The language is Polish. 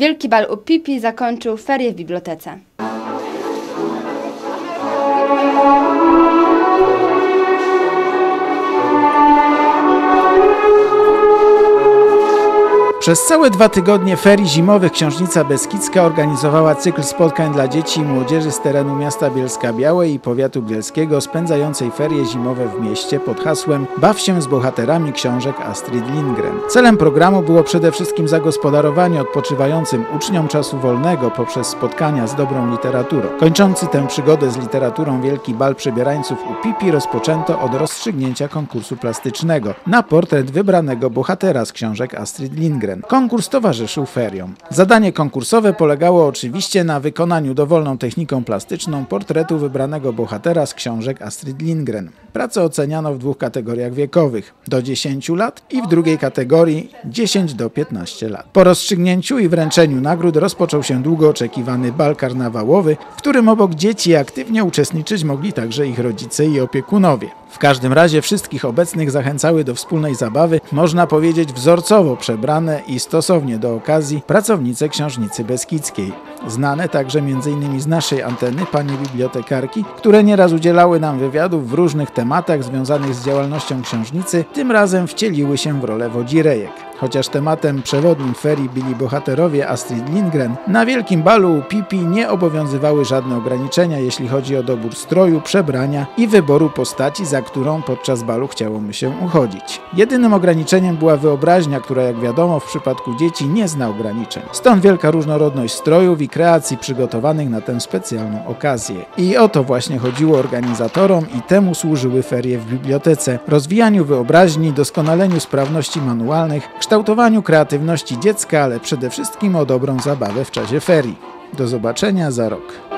Wielki bal u Pipi zakończył ferie w bibliotece. Przez całe dwa tygodnie ferii zimowych Książnica Beskidzka organizowała cykl spotkań dla dzieci i młodzieży z terenu miasta Bielska Białej i powiatu bielskiego spędzającej ferie zimowe w mieście pod hasłem Baw się z bohaterami książek Astrid Lindgren. Celem programu było przede wszystkim zagospodarowanie odpoczywającym uczniom czasu wolnego poprzez spotkania z dobrą literaturą. Kończący tę przygodę z literaturą Wielki Bal Przebierańców u Pipi rozpoczęto od rozstrzygnięcia konkursu plastycznego na portret wybranego bohatera z książek Astrid Lindgren. Konkurs towarzyszył feriom. Zadanie konkursowe polegało oczywiście na wykonaniu dowolną techniką plastyczną portretu wybranego bohatera z książek Astrid Lindgren. Pracę oceniano w dwóch kategoriach wiekowych: do 10 lat i w drugiej kategorii 10 do 15 lat. Po rozstrzygnięciu i wręczeniu nagród rozpoczął się długo oczekiwany bal karnawałowy, w którym obok dzieci aktywnie uczestniczyć mogli także ich rodzice i opiekunowie. W każdym razie wszystkich obecnych zachęcały do wspólnej zabawy, można powiedzieć wzorcowo przebrane i stosownie do okazji pracownice Książnicy Beskidzkiej. Znane także m.in. z naszej anteny panie bibliotekarki, które nieraz udzielały nam wywiadów w różnych tematach związanych z działalnością książnicy, tym razem wcieliły się w rolę wodzirejek. Chociaż tematem przewodnim ferii byli bohaterowie Astrid Lindgren, na wielkim balu Pipi nie obowiązywały żadne ograniczenia, jeśli chodzi o dobór stroju, przebrania i wyboru postaci, za którą podczas balu chciałoby się uchodzić. Jedynym ograniczeniem była wyobraźnia, która jak wiadomo w przypadku dzieci nie zna ograniczeń. Stąd wielka różnorodność strojów i kreacji przygotowanych na tę specjalną okazję. I o to właśnie chodziło organizatorom i temu służyły ferie w bibliotece. Rozwijaniu wyobraźni, doskonaleniu sprawności manualnych, kształtowaniu kreatywności dziecka, ale przede wszystkim o dobrą zabawę w czasie ferii. Do zobaczenia za rok.